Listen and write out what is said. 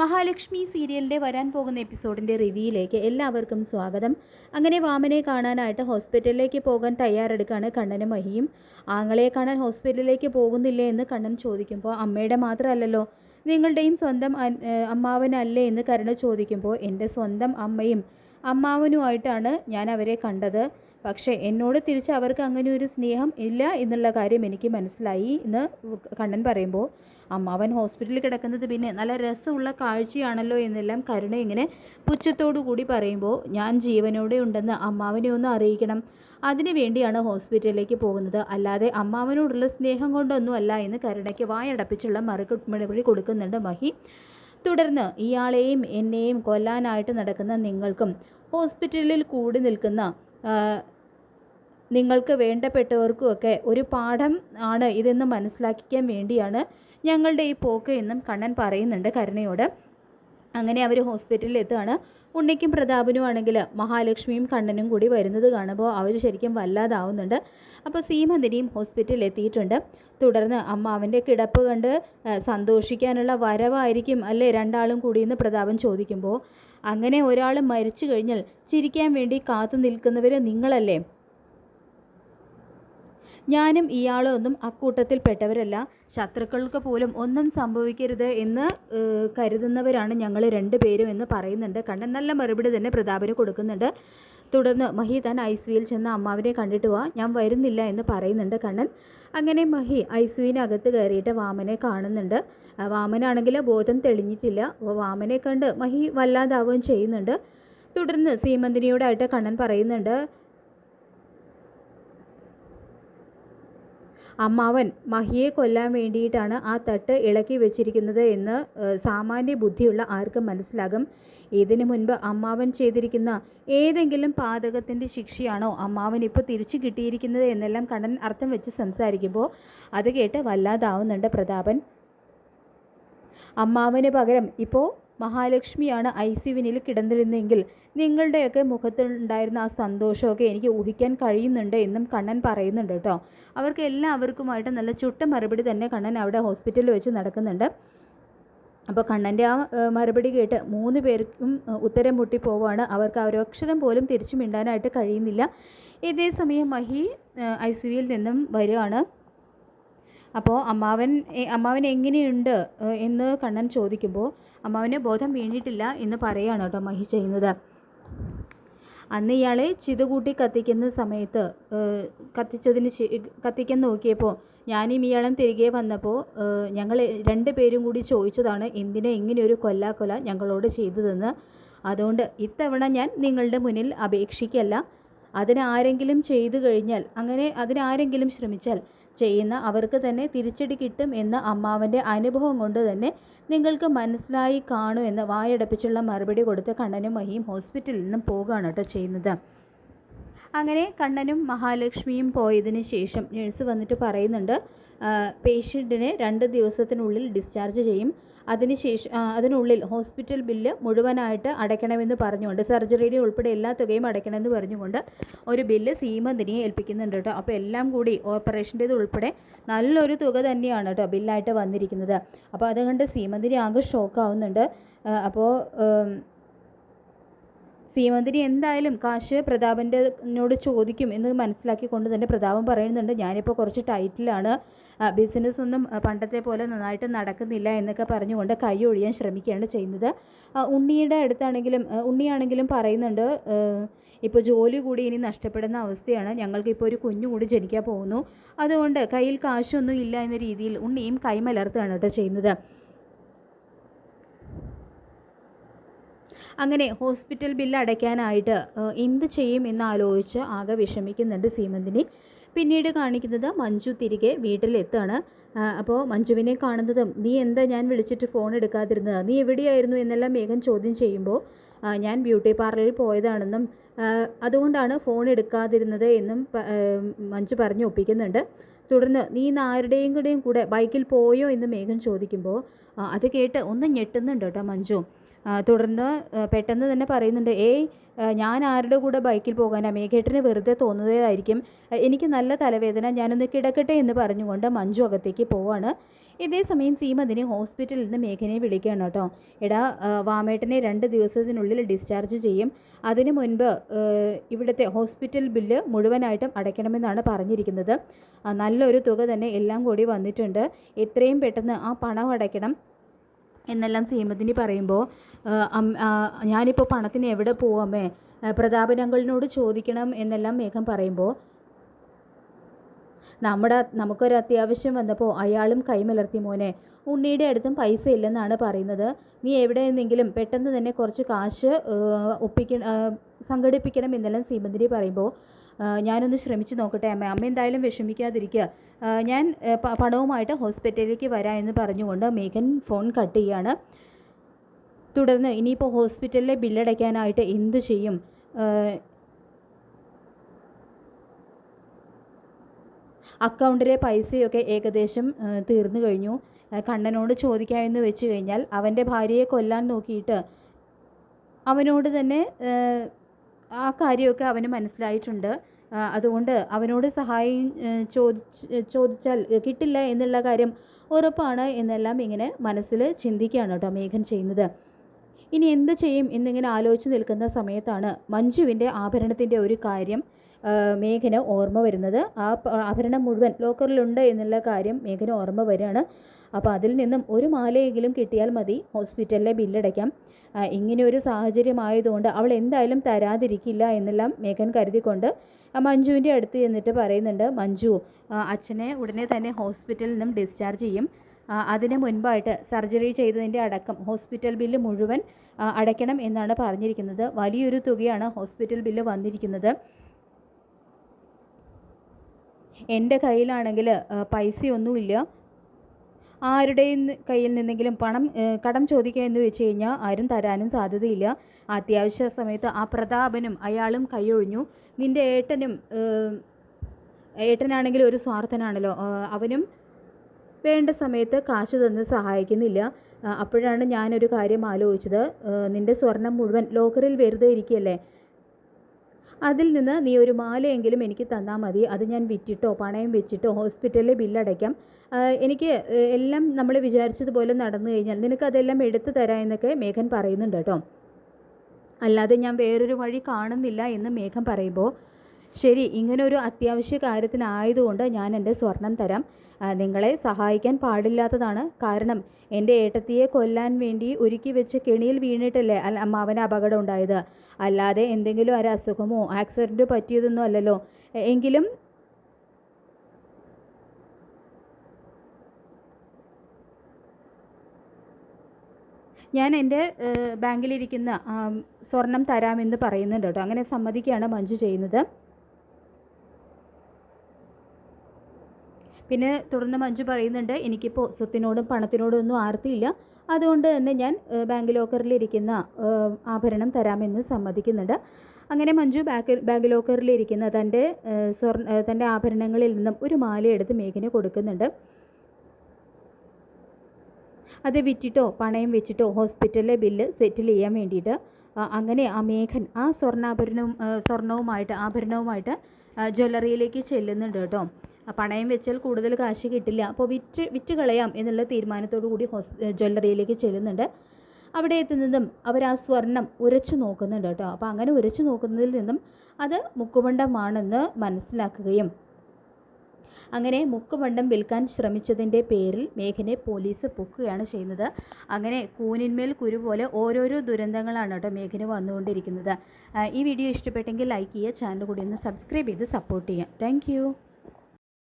മഹാലക്ഷ്മി സീരിയലിന്റെ വരാൻ പോകുന്ന എപ്പിസോഡിന്റെ റിവ്യൂയിലേക്ക് എല്ലാവർക്കും സ്വാഗതം. അങ്ങനെ വാമനെ കാണാനായിട്ട് ഹോസ്പിറ്റലിലേക്ക് പോകാൻ തയ്യാറെടുക്കുകയാണ് കണ്ണനും മഹിയും. ആങ്ങളെ കാണാൻ ഹോസ്പിറ്റലിലേക്ക് പോകുന്നില്ലേ എന്ന് കണ്ണൻ ചോദിക്കുമ്പോൾ അമ്മയുടെ മാത്രമല്ലല്ലോ നിങ്ങളുടെയും സ്വന്തം അമ്മാവനല്ലേ എന്ന് കരുണ ചോദിക്കുമ്പോൾ എന്റെ സ്വന്തം അമ്മയും അമ്മാവനുമായിട്ടാണ് ഞാൻ അവരെ കണ്ടത്. പക്ഷേ എന്നോട് തിരിച്ച് അവർക്ക് അങ്ങനെ ഒരു സ്നേഹം ഇല്ല എന്നുള്ള കാര്യം എനിക്ക് മനസ്സിലായി എന്ന് കണ്ണൻ പറയുമ്പോൾ അമ്മാവൻ ഹോസ്പിറ്റലിൽ കിടക്കുന്നത് പിന്നെ നല്ല രസമുള്ള കാഴ്ചയാണല്ലോ എന്നെല്ലാം കരുണ ഇങ്ങനെ പുച്ഛത്തോടു കൂടി പറയുമ്പോൾ ഞാൻ ജീവനോടെ ഉണ്ടെന്ന് അമ്മാവനെ ഒന്ന് അറിയിക്കണം. അതിനു വേണ്ടിയാണ് ഹോസ്പിറ്റലിലേക്ക് പോകുന്നത്. അല്ലാതെ അമ്മാവനോടുള്ള സ്നേഹം കൊണ്ടൊന്നുമല്ല എന്ന് കരുണയ്ക്ക് വായടപ്പിച്ചുള്ള മറുക മറുപടി കൊടുക്കുന്നുണ്ട് മഹി. തുടർന്ന് ഇയാളെയും എന്നെയും കൊല്ലാനായിട്ട് നടക്കുന്ന നിങ്ങൾക്കും ഹോസ്പിറ്റലിൽ കൂടി നിൽക്കുന്ന നിങ്ങൾക്ക് വേണ്ടപ്പെട്ടവർക്കുമൊക്കെ ഒരു പാഠം ആണ് ഇതെന്ന് മനസ്സിലാക്കിക്കാൻ വേണ്ടിയാണ് ഞങ്ങളുടെ ഈ പോക്ക് എന്നും കണ്ണൻ പറയുന്നുണ്ട് കരുണയോട്. അങ്ങനെ അവർ ഹോസ്പിറ്റലിൽ എത്തുകയാണ് ഉണ്ണിക്കും പ്രതാപനും ആണെങ്കിൽ മഹാലക്ഷ്മിയും കണ്ണനും കൂടി വരുന്നത് കാണുമ്പോൾ അവർ ശരിക്കും വല്ലാതാവുന്നുണ്ട്. അപ്പോൾ സീമന്തിനിയും ഹോസ്പിറ്റലിൽ എത്തിയിട്ടുണ്ട് തുടർന്ന് അമ്മാവന്റെ കിടപ്പ് കണ്ട് സന്തോഷിക്കാനുള്ള വരവായിരിക്കും അല്ലേ രണ്ടാളും കൂടിയെന്ന് പ്രതാപൻ ചോദിക്കുമ്പോൾ അങ്ങനെ ഒരാൾ മരിച്ചു കഴിഞ്ഞാൽ ചിരിക്കാൻ വേണ്ടി കാത്തു നിൽക്കുന്നവർ നിങ്ങളല്ലേ? ഞാനും ഇയാളും ഒന്നും അക്കൂട്ടത്തിൽ പെട്ടവരല്ല ശത്രുക്കൾക്ക് പോലും ഒന്നും സംഭവിക്കരുത് എന്ന് കരുതുന്നവരാണ് ഞങ്ങൾ രണ്ടുപേരും എന്ന് പറയുന്നുണ്ട്. കണ്ണൻ നല്ല മറുപടി തന്നെ പ്രതാപന് കൊടുക്കുന്നുണ്ട്. തുടർന്ന് മഹി തൻ ഐ സിയിൽ ചെന്ന് അമ്മാവിനെ കണ്ടിട്ട് വാ ഞാൻ വരുന്നില്ല എന്ന് പറയുന്നുണ്ട് കണ്ണൻ. അങ്ങനെ മഹി ഐ സിയുവിനകത്ത് കയറിയിട്ട് വാമനെ കാണുന്നുണ്ട്. വാമനാണെങ്കിൽ ബോധം തെളിഞ്ഞിട്ടില്ല. വാമനെ കണ്ട് മഹി വല്ലാതാവുകയും ചെയ്യുന്നുണ്ട്. തുടർന്ന് സീമന്തിനിയോടായിട്ട് കണ്ണൻ പറയുന്നുണ്ട് അമ്മാവൻ മഹിയെ കൊല്ലാൻ വേണ്ടിയിട്ടാണ് ആ തട്ട് ഇളക്കി വെച്ചിരിക്കുന്നത് എന്ന് സാമാന്യ ബുദ്ധിയുള്ള ആർക്കും മനസ്സിലാകും. ഇതിനു മുൻപ് അമ്മാവൻ ചെയ്തിരിക്കുന്ന ഏതെങ്കിലും പാതകത്തിന്റെ ശിക്ഷയാണോ അമ്മാവൻ ഇപ്പോൾ തിരിച്ചു കിട്ടിയിരിക്കുന്നത് എന്നെല്ലാം കണ്ണൻ അർത്ഥം വെച്ച് സംസാരിക്കുമ്പോൾ അത് കേട്ട് വല്ലാതാവുന്നുണ്ട് പ്രതാപൻ. അമ്മാവന് പകരം ഇപ്പോൾ മഹാലക്ഷ്മിയാണ് ഐ സിയുവിനിൽ കിടന്നിരുന്നെങ്കിൽ നിങ്ങളുടെയൊക്കെ മുഖത്തുണ്ടായിരുന്ന ആ സന്തോഷമൊക്കെ എനിക്ക് ഊഹിക്കാൻ കഴിയുന്നുണ്ട് എന്നും കണ്ണൻ പറയുന്നുണ്ട് കേട്ടോ. അവർക്ക് എല്ലാവർക്കുമായിട്ട് നല്ല ചുട്ട മറുപടി തന്നെ കണ്ണൻ അവിടെ ഹോസ്പിറ്റലിൽ വെച്ച് നടക്കുന്നുണ്ട്. അപ്പോൾ കണ്ണന്റെ ആ മറുപടി കേട്ട് മൂന്ന് പേർക്കും ഉത്തരം മുട്ടി പോവുകയാണ് അവർക്ക് ആ ഒരു അക്ഷരം പോലും തിരിച്ചു മിണ്ടാനായിട്ട് കഴിയുന്നില്ല. ഇതേ സമയം മഹി ഐ സി യുയിൽ നിന്നും വരികയാണ് അപ്പോൾ അമ്മാവൻ അമ്മാവൻ എങ്ങനെയുണ്ട് എന്ന് കണ്ണൻ ചോദിക്കുമ്പോൾ അമ്മാവന് ബോധം വീണിട്ടില്ല എന്ന് പറയുകയാണ് കേട്ടോ മഹി ചെയ്യുന്നത്. അന്ന് ഇയാളെ ചിതുകൂട്ടി കത്തിക്കുന്ന സമയത്ത് കത്തിച്ചതിന് കത്തിക്കാൻ നോക്കിയപ്പോൾ ഞാനും ഇയാളും തിരികെ വന്നപ്പോൾ ഞങ്ങൾ രണ്ട് പേരും കൂടി ചോദിച്ചതാണ് എന്തിനെ ഇങ്ങനെയൊരു കൊല്ലാക്കൊല ഞങ്ങളോട് ചെയ്തതെന്ന്? അതുകൊണ്ട് ഇത്തവണ ഞാൻ നിങ്ങളുടെ മുന്നിൽ അപേക്ഷിക്കല്ല. അതിനാരെങ്കിലും ചെയ്തു കഴിഞ്ഞാൽ അങ്ങനെ അതിനാരെങ്കിലും ശ്രമിച്ചാൽ ചെയ്യുന്ന അവർക്ക് തന്നെ തിരിച്ചടി കിട്ടും എന്ന അമ്മാവന്റെ അനുഭവം കൊണ്ട് തന്നെ നിങ്ങൾക്ക് മനസ്സിലായി കാണൂ എന്ന് വായടപ്പിച്ചുള്ള മറുപടി കൊടുത്ത് കണ്ണനും മഹിയും ഹോസ്പിറ്റലിൽ നിന്നും പോകുകയാണ് കേട്ടോ ചെയ്യുന്നത്. അങ്ങനെ കണ്ണനും മഹാലക്ഷ്മിയും പോയതിന് ശേഷം നഴ്സ് വന്നിട്ട് പറയുന്നുണ്ട് പേഷ്യന്റിനെ രണ്ട് ദിവസത്തിനുള്ളിൽ ഡിസ്ചാർജ് ചെയ്യും. അതിനുശേഷം ശേഷം അതിനുള്ളിൽ ഹോസ്പിറ്റൽ ബില്ല് മുഴുവനായിട്ട് അടയ്ക്കണമെന്ന് പറഞ്ഞുകൊണ്ട് സർജറിയുടെ ഉൾപ്പെടെ എല്ലാ തുകയും അടയ്ക്കണമെന്ന് പറഞ്ഞുകൊണ്ട് ഒരു ബില്ല് സീമന്തിനിയെ ഏൽപ്പിക്കുന്നുണ്ട് കേട്ടോ. അപ്പോൾ എല്ലാം കൂടി ഓപ്പറേഷന്റേത് ഉൾപ്പെടെ നല്ലൊരു തുക തന്നെയാണ് കേട്ടോ ബില്ലായിട്ട് വന്നിരിക്കുന്നത്. അപ്പോൾ അതുകൊണ്ട് സീമന്തിനി ആകെ ഷോക്കാവുന്നുണ്ട്. അപ്പോൾ സീമന്തിനി എന്തായാലും കാശ് പ്രതാപന്റെനോട് ചോദിക്കും എന്ന് മനസ്സിലാക്കിക്കൊണ്ട് തന്നെ പ്രതാപൻ പറയുന്നുണ്ട്. ഞാനിപ്പോൾ കുറച്ച് ടൈറ്റിലാണ്. ബിസിനസ് ഒന്നും പണ്ടത്തെ പോലെ നന്നായിട്ട് നടക്കുന്നില്ല എന്നൊക്കെ പറഞ്ഞുകൊണ്ട് കൈ ഒഴിയാൻ ശ്രമിക്കുകയാണ് ചെയ്യുന്നത്. ഉണ്ണിയുടെ അടുത്താണെങ്കിലും ഉണ്ണിയാണെങ്കിലും പറയുന്നുണ്ട് ഇപ്പോൾ ജോലി കൂടി ഇനി നഷ്ടപ്പെടുന്ന അവസ്ഥയാണ്. ഞങ്ങൾക്കിപ്പോൾ ഒരു കുഞ്ഞു കൂടി ജനിക്കാൻ പോകുന്നു. അതുകൊണ്ട് കയ്യിൽ കാശൊന്നും ഇല്ല എന്ന രീതിയിൽ ഉണ്ണിയും കൈമലർത്തുകയാണ് കേട്ടോ ചെയ്യുന്നത്. അങ്ങനെ ഹോസ്പിറ്റൽ ബില്ല് അടയ്ക്കാനായിട്ട് എന്ത് ചെയ്യും എന്ന് ആലോചിച്ച് ആകെ വിഷമിക്കുന്നുണ്ട് സീമന്തിനി. പിന്നീട് കാണിക്കുന്നത് മഞ്ജു തിരികെ വീട്ടിലെത്താണ് അപ്പോൾ മഞ്ജുവിനെ കാണുന്നതും നീ എന്താ ഞാൻ വിളിച്ചിട്ട് ഫോൺ എടുക്കാതിരുന്നത്? നീ എവിടെയായിരുന്നു? എന്നെല്ലാം മേഘം ചോദ്യം ചെയ്യുമ്പോൾ ഞാൻ ബ്യൂട്ടി പാർലറിൽ പോയതാണെന്നും അതുകൊണ്ടാണ് ഫോൺ എടുക്കാതിരുന്നത് എന്നും മഞ്ജു പറഞ്ഞ് ഒപ്പിക്കുന്നുണ്ട്. തുടർന്ന് നീ ഇന്ന് ആരുടെയും കൂടെയും കൂടെ ബൈക്കിൽ പോയോ? എന്ന് മേഘം ചോദിക്കുമ്പോൾ അത് കേട്ട് ഒന്ന് ഞെട്ടുന്നുണ്ട് കേട്ടോ മഞ്ജു. തുടർന്ന് പെട്ടെന്ന് തന്നെ പറയുന്നുണ്ട് ഏയ് ഞാൻ ആരുടെ കൂടെ ബൈക്കിൽ പോകാൻ മേഘേട്ടന് വെറുതെ തോന്നുന്നതായിരിക്കും. എനിക്ക് നല്ല തലവേദന. ഞാനൊന്ന് കിടക്കട്ടെ എന്ന് പറഞ്ഞുകൊണ്ട് മഞ്ജു അകത്തേക്ക് പോവാണ്. ഇതേ സമയം സീമതിനെ ഹോസ്പിറ്റലിൽ നിന്ന് മേഘനയെ വിളിക്കുകയാണ് കേട്ടോ. എടാ വാമേട്ടനെ രണ്ട് ദിവസത്തിനുള്ളിൽ ഡിസ്ചാർജ് ചെയ്യും. അതിനു മുൻപ് ഇവിടുത്തെ ഹോസ്പിറ്റൽ ബില്ല് മുഴുവനായിട്ടും അടയ്ക്കണമെന്നാണ് പറഞ്ഞിരിക്കുന്നത്. നല്ലൊരു തുക തന്നെ എല്ലാം കൂടി വന്നിട്ടുണ്ട്. എത്രയും പെട്ടെന്ന് ആ പണം അടയ്ക്കണം. എന്നെല്ലാം സീമതിനി പറയുമ്പോൾ ഞാനിപ്പോൾ പണത്തിന് എവിടെ പോവാമേ പ്രതാപനങ്ങളിനോട് ചോദിക്കണം എന്നെല്ലാം മേഘം പറയുമ്പോൾ നമ്മുടെ നമുക്കൊരു അത്യാവശ്യം വന്നപ്പോൾ അയാളും കൈമലർത്തി മോനെ. ഉണ്ണിയുടെ അടുത്തും പൈസ ഇല്ലെന്നാണ് പറയുന്നത്. നീ എവിടെ നിന്നെങ്കിലും പെട്ടെന്ന് തന്നെ കുറച്ച് കാശ് ഒപ്പിക്ക സംഘടിപ്പിക്കണം എന്നെല്ലാം സീമന്തിരി പറയുമ്പോൾ ഞാനൊന്ന് ശ്രമിച്ചു നോക്കട്ടെ അമ്മ. അമ്മ എന്തായാലും വിഷമിക്കാതിരിക്കുക. ഞാൻ പണവുമായിട്ട് ഹോസ്പിറ്റലിലേക്ക് വരാം എന്ന് പറഞ്ഞുകൊണ്ട് മേഘൻ ഫോൺ കട്ട് ചെയ്യാണ്. തുടർന്ന് ഇനിയിപ്പോൾ ഹോസ്പിറ്റലിലെ ബില്ലടയ്ക്കാനായിട്ട് എന്ത് ചെയ്യും? അക്കൗണ്ടിലെ പൈസയൊക്കെ ഏകദേശം തീർന്നു കഴിഞ്ഞു. കണ്ണനോട് ചോദിക്കാമെന്ന് വെച്ച് കഴിഞ്ഞാൽ അവന്റെ ഭാര്യയെ കൊല്ലാൻ നോക്കിയിട്ട് അവനോട് തന്നെ ആ, കാര്യമൊക്കെ അവന് മനസ്സിലായിട്ടുണ്ട്. അതുകൊണ്ട് അവനോട് സഹായം ചോദിച്ച് ചോദിച്ചാൽ കിട്ടില്ല എന്നുള്ള കാര്യം ഉറപ്പാണ് എന്നെല്ലാം ഇങ്ങനെ മനസ്സിൽ ചിന്തിക്കുകയാണ് കേട്ടോ മേഘൻ ചെയ്യുന്നത്. ഇനി എന്ത് ചെയ്യും എന്നിങ്ങനെ ആലോചിച്ച് നിൽക്കുന്ന സമയത്താണ് മഞ്ജുവിന്റെ ആഭരണത്തിന്റെ ഒരു കാര്യം മേഘന് ഓർമ്മ വരുന്നത്. ആ ആഭരണം മുഴുവൻ ലോക്കറിലുണ്ട് എന്നുള്ള കാര്യം മേഘന് ഓർമ്മ വരികയാണ്. അപ്പോൾ അതിൽ നിന്നും ഒരു മാലയെങ്കിലും കിട്ടിയാൽ മതി. ഹോസ്പിറ്റലിലെ ബില്ലടയ്ക്കാം. ഇങ്ങനെ ഒരു സാഹചര്യം ആയതുകൊണ്ട് അവൾ എന്തായാലും തരാതിരിക്കില്ല എന്നെല്ലാം മേഘൻ കരുതിക്കൊണ്ട് മഞ്ജുവിന്റെ അടുത്ത് ചെന്നിട്ട് പറയുന്നുണ്ട് മഞ്ജു അച്ഛനെ ഉടനെ തന്നെ ഹോസ്പിറ്റലിൽ നിന്നും ഡിസ്ചാർജ് ചെയ്യും. അതിന് മുൻപായിട്ട് സർജറി ചെയ്തതിന്റെ അടക്കം ഹോസ്പിറ്റൽ ബില്ല് മുഴുവൻ അടയ്ക്കണം എന്നാണ് പറഞ്ഞിരിക്കുന്നത്. വലിയൊരു തുകയാണ് ഹോസ്പിറ്റൽ ബില്ല് വന്നിരിക്കുന്നത്. എന്റെ കയ്യിലാണെങ്കിൽ പൈസയൊന്നുമില്ല. ആരുടെയും കയ്യിൽ നിന്നെങ്കിലും പണം കടം ചോദിക്കുക എന്ന് വെച്ച് കഴിഞ്ഞാൽ ആരും തരാനും സാധ്യതയില്ല. അത്യാവശ്യ സമയത്ത് ആ പ്രതാപനും അയാളും കൈയൊഴിഞ്ഞു. നിന്റെ ഏട്ടനും ഏട്ടനാണെങ്കിൽ ഒരു സ്വാർത്ഥനാണല്ലോ. അവനും വേണ്ട സമയത്ത് കാശ് തന്ന് സഹായിക്കുന്നില്ല. അപ്പോഴാണ് ഞാനൊരു കാര്യം ആലോചിച്ചത്. നിന്റെ സ്വർണം മുഴുവൻ ലോക്കറിൽ വെറുതെ ഇരിക്കുകയല്ലേ? അതിൽ നിന്ന് നീ ഒരു മാലയെങ്കിലും എനിക്ക് തന്നാൽ മതി. അത് ഞാൻ വിറ്റിട്ടോ പണയം വെച്ചിട്ടോ ഹോസ്പിറ്റലിലെ ബില്ലടയ്ക്കാം എനിക്ക് എല്ലാം നമ്മൾ വിചാരിച്ചതുപോലെ നടന്നു കഴിഞ്ഞാൽ നിനക്കതെല്ലാം എടുത്തു തരാം എന്നൊക്കെ മേഘൻ പറയുന്നുണ്ട് കേട്ടോ. അല്ലാതെ ഞാൻ വേറൊരു വഴി കാണുന്നില്ല എന്ന് മേഘം പറയുമ്പോൾ ശരി ഇങ്ങനൊരു അത്യാവശ്യ കാര്യത്തിനായതുകൊണ്ട് ഞാൻ എന്റെ സ്വർണം തരാം. നിങ്ങളെ സഹായിക്കാൻ പാടില്ലാത്തതാണ് കാരണം. എന്റെ ഏട്ടത്തിയെ കൊല്ലാൻ വേണ്ടി ഒരുക്കി വെച്ച് കെണിയിൽ വീണിട്ടല്ലേ അമ്മാവന് അപകടം ഉണ്ടായത്. അല്ലാതെ എന്തെങ്കിലും ഒരു അസുഖമോ ആക്സിഡന്റോ പറ്റിയതൊന്നും അല്ലല്ലോ. എങ്കിലും ഞാൻ എന്റെ ബാങ്കിലിരിക്കുന്ന സ്വർണം തരാമെന്ന് പറയുന്നുണ്ട് കേട്ടോ. അങ്ങനെ സമ്മതിക്കുകയാണ് മഞ്ജു ചെയ്യുന്നത്. പിന്നെ തുടർന്ന് മഞ്ജു പറയുന്നുണ്ട് എനിക്കിപ്പോൾ സ്വത്തിനോടും പണത്തിനോടും ഒന്നും ആർത്തിയില്ല. അതുകൊണ്ട് തന്നെ ഞാൻ ബാങ്ക് ലോക്കറിലിരിക്കുന്ന ആഭരണം തരാമെന്ന് സമ്മതിക്കുന്നുണ്ട്. അങ്ങനെ മഞ്ജു ബാങ്ക് ബാങ്ക് ലോക്കറിലിരിക്കുന്ന തന്റെ സ്വർണ തന്റെ ആഭരണങ്ങളിൽ നിന്നും ഒരു മാല എടുത്ത് മേഘന് കൊടുക്കുന്നുണ്ട്. അത് വിറ്റിട്ടോ പണയം വെച്ചിട്ടോ ഹോസ്പിറ്റലിലെ ബില്ല് സെറ്റിൽ ചെയ്യാൻ വേണ്ടിയിട്ട് അങ്ങനെ ആ മേഘൻ ആ സ്വർണാഭരണവും സ്വർണവുമായിട്ട് ആഭരണവുമായിട്ട് ജ്വല്ലറിയിലേക്ക് ചെല്ലുന്നുണ്ട് കേട്ടോ. പണയം വെച്ചാൽ കൂടുതൽ കാശ് കിട്ടില്ല. അപ്പോൾ വിറ്റ് വിറ്റ് കളയാം എന്നുള്ള തീരുമാനത്തോടു കൂടി ഹോസ് ജ്വല്ലറിയിലേക്ക് ചെല്ലുന്നുണ്ട്. അവിടെ എത്തുന്നതും അവർ ആ സ്വർണം ഉരച്ചു നോക്കുന്നുണ്ട് കേട്ടോ. അപ്പോൾ അങ്ങനെ ഉരച്ചു നോക്കുന്നതിൽ നിന്നും അത് മുക്കുമണ്ഡമാണെന്ന് മനസ്സിലാക്കുകയും അങ്ങനെ മുക്കുമണ്ഡം വിൽക്കാൻ ശ്രമിച്ചതിന്റെ പേരിൽ മേഘനെ പോലീസ് പൊക്കുകയാണ് ചെയ്യുന്നത്. അങ്ങനെ കൂനിന്മേൽ കുരു പോലെ ഓരോരോ ദുരന്തങ്ങളാണ് കേട്ടോ മേഘന് വന്നുകൊണ്ടിരിക്കുന്നത്. ഈ വീഡിയോ ഇഷ്ടപ്പെട്ടെങ്കിൽ ലൈക്ക് ചെയ്യുക ചാനൽ കൂടി ഒന്ന് സബ്സ്ക്രൈബ് ചെയ്ത് സപ്പോർട്ട് ചെയ്യുക. താങ്ക്